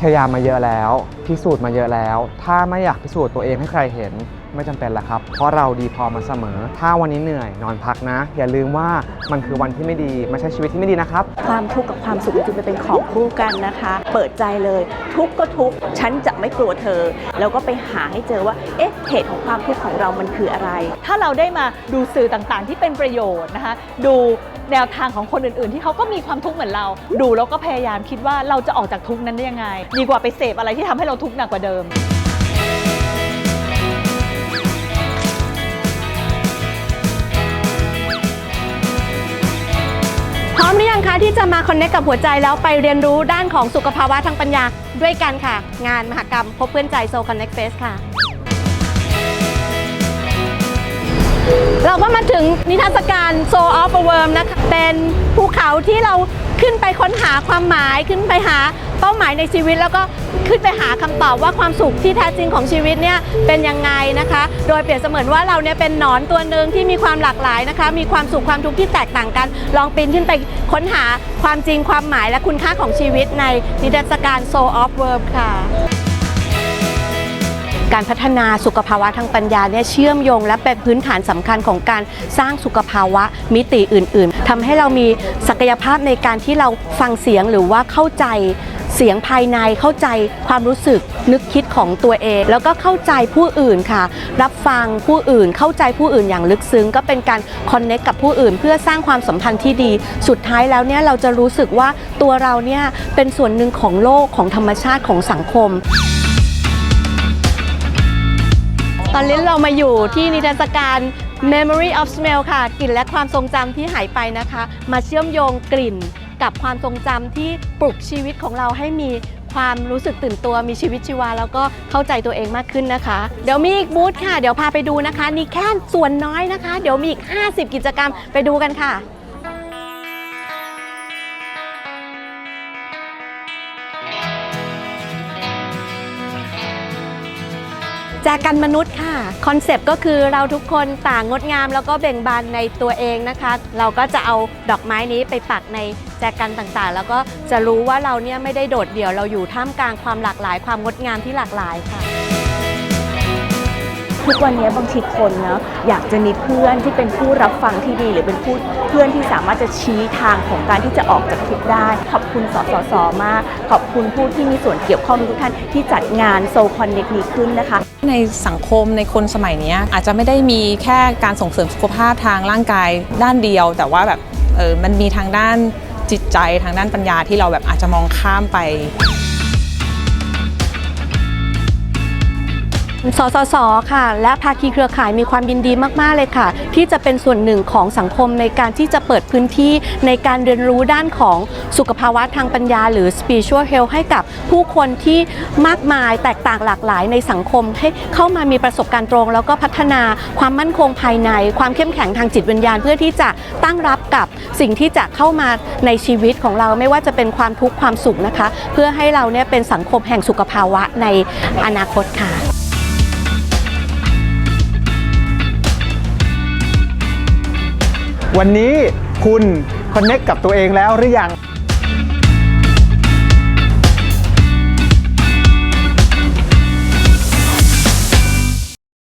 พยายามมาเยอะแล้ว พิสูจน์มาเยอะแล้ว ถ้าไม่อยากพิสูจน์ตัวเองให้ใครเห็นไม่จำเป็นละครับ เพราะเราดีพอมาเสมอ ถ้าวันนี้เหนื่อยนอนพักนะ อย่าลืมว่ามันคือวันที่ไม่ดีไม่ใช่ชีวิตที่ไม่ดีนะครับ ความทุกข์กับความสุขจริงๆมันเป็นของคู่กันนะคะ เปิดใจเลย ทุกข์ก็ทุกข์ฉันจะไม่กลัวเธอ แล้วก็ไปหาให้เจอว่า เอ๊ะเหตุของความทุกข์ของเรามันคืออะไร ถ้าเราได้มาดูสื่อต่างๆ ที่เป็นประโยชน์นะคะ ดู แนวทางของคนอื่นๆ ที่เขาก็มีความทุกข์เหมือนเรา ดูแล้วก็พยายามคิดว่าเราจะออกจากทุกข์นั้นได้ยังไง ดีกว่าไปเสพอะไรที่ทำให้เราทุกข์หนักกว่าเดิม พร้อมหรือยังคะที่จะมาคอนเนคกับหัวใจแล้วไปเรียนรู้ด้านของสุขภาวะทางปัญญาด้วยกันค่ะ งานมหกรรมพบเพื่อนใจโซคอนเน c เฟสค่ะ เราก็มาถึงนิทรรศการ Soul of a Worm นะคะ เป็นภูเขาที่เราขึ้นไปค้นหาความหมายขึ้นไปหาเป้าหมายในชีวิต แล้วก็ขึ้นไปหาคำตอบว่าความสุขที่แท้จริงของชีวิตเนี่ยเป็นยังไงนะคะ โดยเปรียบเสมือนว่าเราเนี่ยเป็นหนอนตัวหนึ่งที่มีความหลากหลายนะคะ มีความสุขความทุกข์ที่แตกต่างกัน ลองปีนขึ้นไปค้นหาความจริงความหมายและคุณค่าของชีวิตในนิทรรศการ Soul of Worm ค่ะ การพัฒนาสุขภาวะทางปัญญาเนี่ยเชื่อมโยง และเป็นพื้นฐานสำคัญของการสร้างสุขภาวะมิติอื่น ๆทำให้เรามีศักยภาพในการที่เราฟังเสียงหรือว่าเข้าใจเสียงภายในเข้าใจความรู้สึกนึกคิดของตัวเอง แล้วก็เข้าใจผู้อื่นค่ะ รับฟังผู้อื่นเข้าใจผู้อื่นอย่างลึกซึ้ง ก็เป็นการคอนเน c t กับผู้อื่น เพื่อสร้างความสัมพันธ์ที่ดี สุดท้ายแล้วเนี่ยเราจะรู้สึกว่าตัวเราเนี่ยเป็นส่วนหนึ่งของโลกของธรรมชาติของสังคม อนนี้เรามาอยู่ที่นิทรรศการ Memory of Smell ค่ะ กลิ่นและความทรงจำที่หายไปนะคะ มาเชื่อมโยงกลิ่นกับความทรงจำที่ปลุกชีวิตของเราให้มีความรู้สึกตื่นตัวมีชีวิตชีวา แล้วก็เข้าใจตัวเองมากขึ้นนะคะ เดี๋ยวมีอีกบูธค่ะ เดี๋ยวพาไปดูนะคะ นี่แค่ส่วนน้อยนะคะ เดี๋ยวมีอีก 50 กิจกรรมไปดูกันค่ะ แจกันมนุษย์ค่ะ คอนเซปต์ก็คือเราทุกคนต่างงดงาม แล้วก็เบ่งบานในตัวเองนะคะ เราก็จะเอาดอกไม้นี้ไปปักในแจกันต่างๆ แล้วก็จะรู้ว่าเราเนี่ยไม่ได้โดดเดี่ยวเราอยู่ท่ามกลางความหลากหลาย ความงดงามที่หลากหลายค่ะ ทุกวันนี้บางทีคนเนาะอยากจะมีเพื่อนที่เป็นผู้รับฟังที่ดี หรือเป็นผู้เพื่อนที่สามารถจะชี้ทางของการที่จะออกจากทุกข์ได้ ขอบคุณสสสมาก ขอบคุณผู้ที่มีส่วนเกี่ยวข้องทุกท่านที่จัดงานโซคอนเน็กนี้ขึ้นนะคะ ในสังคมในคนสมัยนี้อาจจะไม่ได้มีแค่การส่งเสริมสุขภาพทางร่างกายด้านเดียว แต่ว่าแบบเออมันมีทางด้านจิตใจทางด้านปัญญาที่เราแบบอาจจะมองข้ามไป สสส ค่ะ และภาคีเครือข่ายมีความยินดีมาก ๆ เลยค่ะ ที่จะเป็นส่วนหนึ่งของสังคมในการที่จะเปิดพื้นที่ในการเรียนรู้ด้านของสุขภาวะทางปัญญา หรือ spiritual health ให้กับผู้คนที่มากมายแตกต่างหลากหลายในสังคม ให้เข้ามามีประสบการณ์ตรง แล้วก็พัฒนาความมั่นคงภายใน ความเข้มแข็งทางจิตวิญญาณ เพื่อที่จะตั้งรับกับสิ่งที่จะเข้ามาในชีวิตของเราไม่ว่าจะเป็นความทุกข์ความสุขนะคะ เพื่อให้เราเนี่ยเป็นสังคมแห่งสุขภาวะในอนาคตค่ะ วันนี้คุณคอนเนคกับตัวเองแล้วหรือยัง